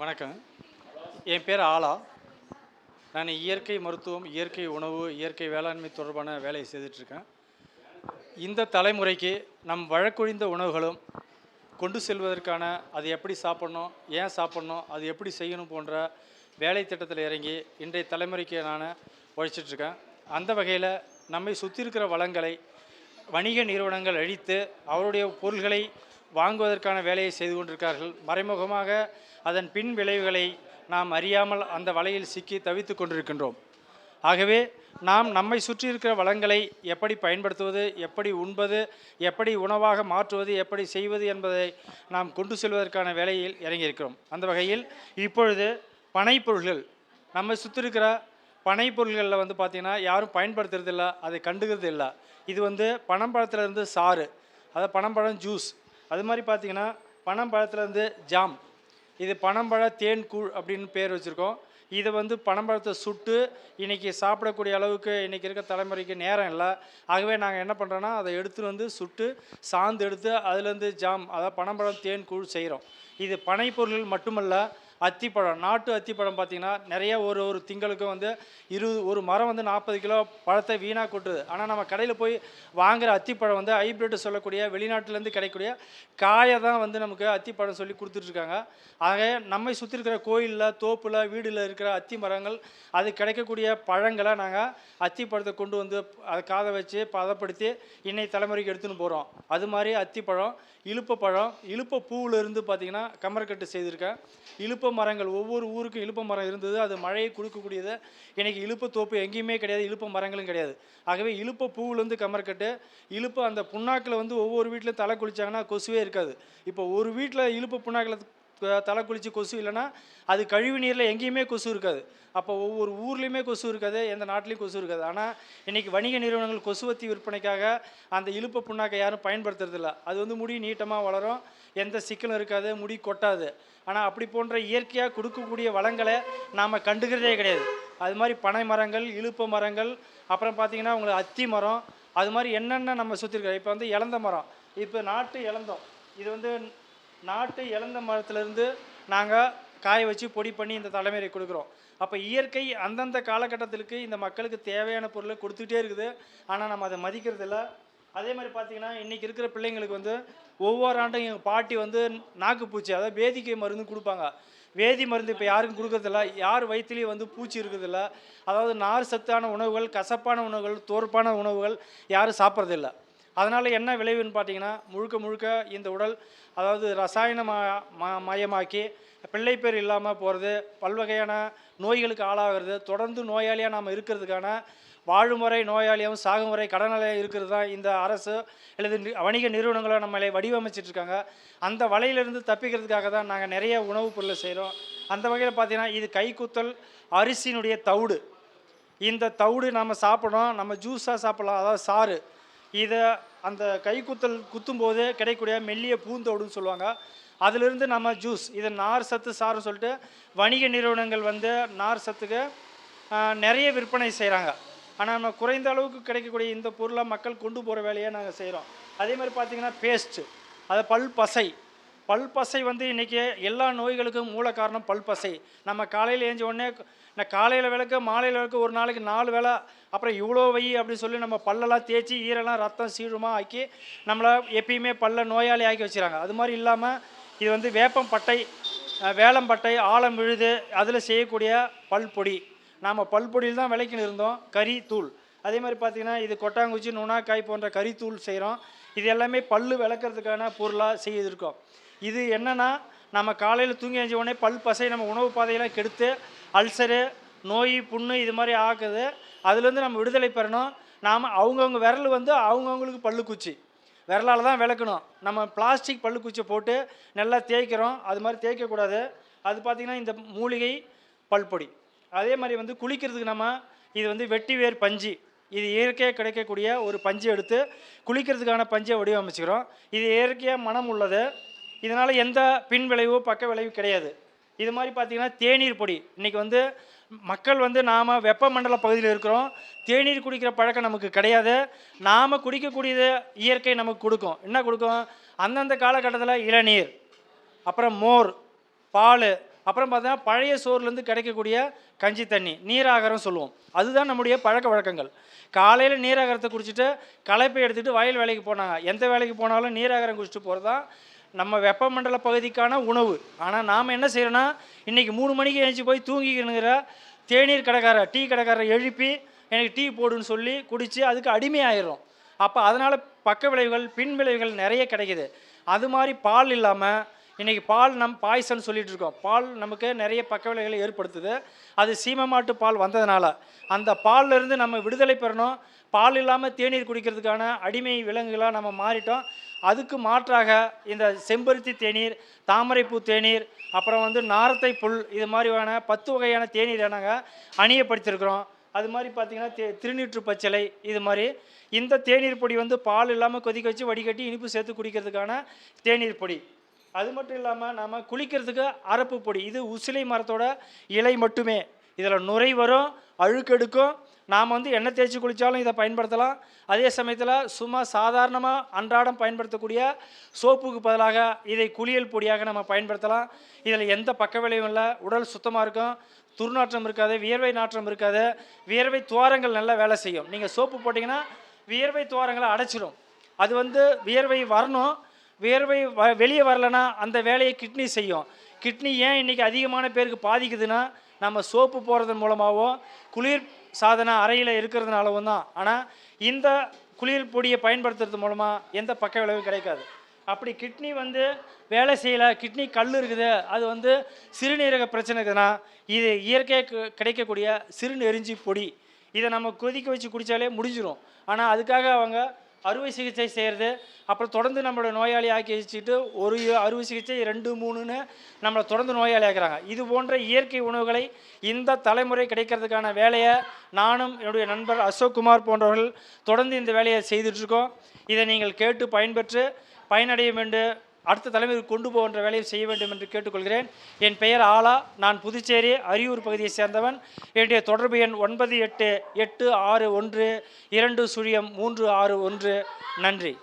வணக்கம். என் பேர் ஆலா. நான் இயற்கை மருத்துவம் இயற்கை உணவு இயற்கை வேளாண்மை தொடர்பான வேலையை செய்துட்ருக்கேன். இந்த தலைமுறைக்கு நம் வழக்கொழிந்த உணவுகளும் கொண்டு செல்வதற்கான அது எப்படி சாப்பிட்ணும் ஏன் சாப்பிட்ணும் அது எப்படி செய்யணும் போன்ற வேலை திட்டத்தில் இறங்கி இன்றைய தலைமுறைக்கு நான் உழைச்சிட்ருக்கேன். அந்த வகையில் நம்மை சுற்றி இருக்கிற வளங்களை வணிக நிறுவனங்கள் அழித்து அவருடைய பொருள்களை வாங்குவதற்கான வேலையை செய்து கொண்டிருக்கிறார்கள். மறைமுகமாக அதன் பின் விளைவுகளை நாம் அறியாமல் அந்த வலையில் சிக்கி தவித்து கொண்டிருக்கின்றோம். ஆகவே நாம் நம்மை சுற்றி இருக்கிற வளங்களை எப்படி பயன்படுத்துவது எப்படி உண்பது எப்படி உணவாக மாற்றுவது எப்படி செய்வது என்பதை நாம் கொண்டு செல்வதற்கான வேலையில் இறங்கியிருக்கிறோம். அந்த வகையில் இப்பொழுது பனைப்பொருள்கள் நம்ம சுற்றி இருக்கிற பனைப்பொருள்களில் வந்து பார்த்திங்கன்னா யாரும் பயன்படுத்துறது இல்லை அதை கண்டுகிறது இல்லை இது வந்து பனம்பழத்துலேருந்து சாறு அதை பனம்பழம் ஜூஸ் அது மாதிரி பார்த்திங்கன்னா பனம்பழத்துலேருந்து ஜாம். இது பனம்பழ தேன் கூழ் அப்படின்னு பேர் வச்சுருக்கோம். இதை வந்து பனம்பழத்தை சுட்டு இன்றைக்கி சாப்பிடக்கூடிய அளவுக்கு இன்றைக்கி இருக்க தலைமுறைக்கு நேரம் இல்லை. ஆகவே நாங்கள் என்ன பண்ணுறோன்னா அதை எடுத்துகிட்டு வந்து சுட்டு சாந்து எடுத்து அதுலேருந்து ஜாம் அதாவது பனம்பழம் தேன் கூழ் செய்கிறோம் இது பனைப்பொருள் மட்டுமல்ல அத்திப்பழம் நாட்டு அத்திப்பழம் பார்த்திங்கன்னா நிறைய ஒரு ஒரு திங்களுக்கும் வந்து இருபது ஒரு மரம் வந்து நாற்பது கிலோ பழத்தை வீணாக கொட்டுது. ஆனால் நம்ம கடையில் போய் வாங்குகிற அத்திப்பழம் வந்து ஹைப்ரிட் சொல்லக்கூடிய வெளிநாட்டிலேருந்து கிடைக்கக்கூடிய காயை தான் வந்து நமக்கு அத்திப்பழம் சொல்லி கொடுத்துட்ருக்காங்க. ஆக நம்மை சுற்றி இருக்கிற கோயிலில் தோப்பில் வீடில் இருக்கிற அத்தி மரங்கள் அது கிடைக்கக்கூடிய பழங்களை நாங்கள் அத்திப்பழத்தை கொண்டு வந்து அதை காதை வச்சு பதப்படுத்தி இன்னை தலைமுறைக்கு எடுத்துன்னு போகிறோம் அது மாதிரி அத்திப்பழம் இழுப்ப பழம் இலுப்ப பூவிலிருந்து பார்த்திங்கன்னா கமரக்கட்டு செய்திருக்கேன். இலுப்ப மரங்கள் ஒவ்வொரு ஊருக்கும் இழுப்ப மரம் இருந்தது. அது மழையை கொடுக்கக்கூடியது எனக்கு இலுப்ப தோப்பு எங்கேயுமே கிடையாது. இலுப்ப மரங்களும் கிடையாது. ஆகவே இழுப்ப பூவிலேருந்து கமர்கட்டு. இழுப்ப அந்த புண்ணாக்கில் வந்து ஒவ்வொரு வீட்டில் தலை குளிச்சாங்கன்னா கொசுவே இருக்காது. இப்போ ஒரு வீட்டில் இழுப்ப புண்ணாக்கில் தலை குளித்து கொசு இல்லைன்னா அது கழிவு நீரில் எங்கேயுமே கொசு இருக்காது. அப்போ ஒவ்வொரு ஊர்லேயுமே கொசு இருக்காது எந்த நாட்டிலையும் கொசு இருக்காது. ஆனால் இன்றைக்கி வணிக நிறுவனங்கள் கொசுவத்தி விற்பனைக்காக அந்த இழுப்பு புண்ணாக்கை யாரும் பயன்படுத்துறதில்ல அது வந்து முடி நீட்டமாக வளரும் எந்த சிக்கலும் இருக்காது முடி கொட்டாது. ஆனால் அப்படி போன்ற இயற்கையாக கொடுக்கக்கூடிய வளங்களை நாம் கண்டுக்கிறதே கிடையாது. அது மாதிரி பனை மரங்கள் இழுப்பு மரங்கள் அப்புறம் பார்த்தீங்கன்னா உங்களுக்கு அத்தி மரம் அது மாதிரி என்னென்ன நம்ம சுற்றி இப்போ வந்து இழந்த மரம் இப்போ நாட்டு இழந்தோம். இது வந்து நாட்டு இழந்த மரத்துலேருந்து நாங்கள் காய வச்சு பொடி பண்ணி இந்த தலைமுறை கொடுக்குறோம். அப்போ இயற்கை அந்தந்த காலகட்டத்திற்கு இந்த மக்களுக்கு தேவையான பொருளை கொடுத்துட்டே இருக்குது. ஆனால் நம்ம அதை மதிக்கிறதில்ல. அதே மாதிரி பார்த்தீங்கன்னா இன்றைக்கி இருக்கிற பிள்ளைங்களுக்கு வந்து ஒவ்வொரு ஆண்டும் எங்கள் பாட்டி வந்து நாக்குப்பூச்சி அதாவது வேதிக்கை மருந்து கொடுப்பாங்க. வேதி மருந்து இப்போ யாருக்கும் கொடுக்கறதில்ல. யார் வயிற்றுலேயும் வந்து பூச்சி இருக்கிறதில்ல. அதாவது நார் சத்தான உணவுகள் கசப்பான உணவுகள் தோற்பான உணவுகள் யாரும் சாப்பிட்றதில்ல. அதனால் என்ன விளைவுன்னு பார்த்தீங்கன்னா முழுக்க முழுக்க இந்த உடல் அதாவது ரசாயன ம- மயமாக்கி பிள்ளை பேர் இல்லாமல் போகிறது பல்வகையான நோய்களுக்கு ஆளாகிறது தொடர்ந்து நோயாளியாக நாம் இருக்கிறதுக்கான வாழ்முறை நோயாளியாகவும் சாகுமுறை கடனாளியாக இருக்கிறது தான் இந்த அரசு அல்லது வணிக நிறுவனங்களை நம்மளை வடிவமைச்சிட்டு இருக்காங்க. அந்த வலையிலிருந்து தப்பிக்கிறதுக்காக தான் நாங்கள் நிறைய உணவுப் பொருளை செய்கிறோம் அந்த வகையில் பார்த்தீங்கன்னா இது கைக்குத்தல் அரிசியினுடைய தவிடு. இந்த தவிடு நம்ம சாப்பிடணும் நம்ம ஜூஸாக சாப்பிட்லாம் அதாவது சாறு. இதை அந்த கைக்குத்தல் குத்தும்போது கிடைக்கக்கூடிய மெல்லிய பூந்தோடுன்னு சொல்லுவாங்க. அதிலிருந்து நம்ம ஜூஸ் இது நார் சத்து சாறுன்னு சொல்லிட்டு வணிக நிறுவனங்கள் வந்து நார் சத்துக்கு நிறைய விற்பனை செய்கிறாங்க ஆனால் நம்ம குறைந்த அளவுக்கு கிடைக்கக்கூடிய இந்த பொருளை மக்கள் கொண்டு போகிற வேலையை நாங்கள் செய்கிறோம் அதே மாதிரி பார்த்திங்கன்னா பேஸ்ட்டு அது பல் பசை பல்பசை வந்து இன்றைக்கி எல்லா நோய்களுக்கும் மூல காரணம் பல்பசை. நம்ம காலையில் ஏஞ்ச உடனே நான் காலையில் விளக்கு மாலையில் விளக்கு ஒரு நாளைக்கு நாலு வேளை அப்புறம் இவ்வளோ வை அப்படின்னு சொல்லி நம்ம பல்லெல்லாம் தேய்ச்சி ஈரெல்லாம் ரத்தம் சீழுமா ஆக்கி நம்மளை எப்பயுமே பல்ல நோயாளி ஆக்கி வச்சுறாங்க. அது மாதிரி இல்லாமல் இது வந்து வேப்பம் பட்டை வேலம்பட்டை ஆலம் விழுது அதில் செய்யக்கூடிய பல்பொடி. நாம் பல்பொடியில் தான் விளக்கின்னு இருந்தோம் கறி தூள் அதே மாதிரி பார்த்திங்கன்னா இது கொட்டாங்குச்சி நுணாக்காய் போன்ற கறித்தூள் செய்கிறோம் இது எல்லாமே பல்லு விளக்குறதுக்கான பொருளாக செய்திருக்கோம். இது என்னென்னா நம்ம காலையில் தூங்கி எழுந்த உடனே பல் பசை நம்ம உணவு பாதையெல்லாம் கெடுத்து அல்சரு நோய் புண்ணு இது மாதிரி ஆக்குது. அதுலேருந்து நம்ம விடுதலை பெறணும். நாம் அவங்கவுங்க விரல் வந்து அவங்கவுங்களுக்கு பல்லு குச்சி விரலால் தான் விளக்கணும். நம்ம பிளாஸ்டிக் பல்லு குச்சியை போட்டு நல்லா தேய்க்கிறோம். அது மாதிரி தேய்க்கக்கூடாது. அது பார்த்திங்கன்னா இந்த மூலிகை பல்பொடி. அதே மாதிரி வந்து குளிக்கிறதுக்கு நம்ம இது வந்து வெட்டி வேர் பஞ்சு இது இயற்கையாக கிடைக்கக்கூடிய ஒரு பஞ்சு எடுத்து குளிக்கிறதுக்கான பஞ்சை வடிவமைச்சுக்கிறோம். இது இயற்கையாக மனம் உள்ளது. இதனால் எந்த பின் விளைவோ பக்க விளைவு கிடையாது. இது மாதிரி பார்த்திங்கன்னா தேநீர் பொடி. இன்றைக்கி வந்து மக்கள் வந்து நாம் வெப்பமண்டல பகுதியில் இருக்கிறோம். தேநீர் குடிக்கிற பழக்கம் நமக்கு கிடையாது. நாம் குடிக்கக்கூடியது இயற்கை நமக்கு கொடுக்கும். என்ன கொடுக்கும்? அந்தந்த காலகட்டத்தில் இளநீர் அப்புறம் மோர் பால் அப்புறம் பார்த்தா பழைய சோறுலேருந்து கிடைக்கக்கூடிய கஞ்சி தண்ணி நீராகாரம் சொல்லுவோம். அதுதான் நம்முடைய பழக்க வழக்கங்கள். காலையில் நீராகாரத்தை குடிச்சிட்டு களைப்பை எடுத்துகிட்டு வயல் வேலைக்கு போனாங்க. எந்த வேலைக்கு போனாலும் நீராகாரம் குடிச்சிட்டு போகிறது தான் நம்ம வெப்பமண்டல பகுதிக்கான உணவு. ஆனால் நாம் என்ன செய்கிறோன்னா இன்றைக்கி மூணு மணிக்கு எழுந்துச்சி போய் தூங்கிக்கணுங்கிற தேநீர் கடைக்காரர் டீ கடைக்காரரை எழுப்பி எனக்கு டீ போடுன்னு சொல்லி குடித்து அதுக்கு அடிமையாயிரும் அப்போ அதனால் பக்க விளைவுகள் பின் விளைவுகள் நிறைய கிடைக்குது. அது மாதிரி பால் இல்லாமல் இன்றைக்கி பால் நம் பாய்சன் சொல்லிட்டு இருக்கோம் பால் நமக்கு நிறைய பக்க விளைவுகளை ஏற்படுத்துது. அது சீமமாட்டு பால் வந்ததுனால. அந்த பால்லேருந்து நம்ம விடுதலை பெறணும். பால் இல்லாமல் தேநீர் குடிக்கிறதுக்கான அடிமை விலங்குகளாக நம்ம மாறிட்டோம். அதுக்கு மாற்றாக இந்த செம்பருத்தி தேநீர் தாமரைப்பூ தேநீர் அப்புறம் வந்து நாரத்தை புல் இது மாதிரியான பத்து வகையான தேநீரை நாங்கள் அணியப்படுத்தியிருக்கிறோம் அது மாதிரி பார்த்திங்கன்னா தே திருநீற்று பச்சிலை இது மாதிரி. இந்த தேநீர் பொடி வந்து பால் இல்லாமல் கொதிக்க வச்சு வடிகட்டி இனிப்பு சேர்த்து குடிக்கிறதுக்கான தேநீர் பொடி. அது மட்டும் இல்லாமல் நாம் குளிக்கிறதுக்கு அரப்பு பொடி இது உசிலை மரத்தோட இலை மட்டுமே. இதில் நுரை வரும் அழுக்கெடுக்கும் நாம் வந்து எண்ணெய் தேய்ச்சி குளித்தாலும் இதை பயன்படுத்தலாம். அதே சமயத்தில் சும்மா சாதாரணமாக அன்றாடம் பயன்படுத்தக்கூடிய சோப்புக்கு பதிலாக இதை குளியல் பொடியாக நம்ம பயன்படுத்தலாம். இதில் எந்த பக்க விளைவும் இல்லை. உடல் சுத்தமாக இருக்கும். துர்நாற்றம் இருக்காது வியர்வை நாற்றம் இருக்காது. வியர்வை துவாரங்கள் நல்லா வேலை செய்யும். நீங்கள் சோப்பு போட்டிங்கன்னா வியர்வை துவாரங்களை அடைச்சிடும் அது வந்து வியர்வை வரணும். வேர்வை வ வெளியே வரலனா அந்த வேலையை கிட்னி செய்யும். கிட்னி ஏன் இன்றைக்கி அதிகமான பேருக்கு பாதிக்குதுன்னா நம்ம சோப்பு போடுறதன் மூலமாகவும் குளிர் சாதன அறையில் இருக்கிறதுனாலவும் தான். ஆனால் இந்த குளிர் பொடியை பயன்படுத்துறது மூலமாக எந்த பக்க விளைவும் கிடைக்காது. அப்படி கிட்னி வந்து வேலை செய்யலை கிட்னி கல் இருக்குது அது வந்து சிறுநீரக பிரச்சனை இருக்குதுன்னா இது இயற்கையாக கிடைக்கக்கூடிய சிறுநெறிஞ்சி பொடி. இதை நம்ம கொதிக்க வச்சு குடித்தாலே முடிஞ்சிடும் ஆனால் அதுக்காக அவங்க அறுவை சிகிச்சை செய்கிறது அப்புறம் தொடர்ந்து நம்மளோட நோயாளி ஆக்கி வச்சுட்டு ஒரு அறுவை சிகிச்சை ரெண்டு மூணுன்னு நம்மளை தொடர்ந்து நோயாளி ஆக்கிறாங்க. இது போன்ற இயற்கை உணவுகளை இந்த தலைமுறை கிடைக்கிறதுக்கான வேலையை நானும் என்னுடைய நண்பர் அசோக் குமார் போன்றவர்கள் தொடர்ந்து இந்த வேலையை செய்துட்ருக்கோம் இதை நீங்கள் கேட்டு பயன்பெற்று பயனடைய வேண்டும் அடுத்த தலைமுறைக்கு கொண்டு போகின்ற வேலையை செய்ய வேண்டும் என்று கேட்டுக்கொள்கிறேன். என் பெயர் ஆலா. நான் புதுச்சேரி அரியூர் பகுதியை சேர்ந்தவன். என்னுடைய தொடர்பு எண் ஒன்பது எட்டு எட்டு ஆறு ஒன்று இரண்டு சுழியம் மூன்று ஆறு ஒன்று. நன்றி.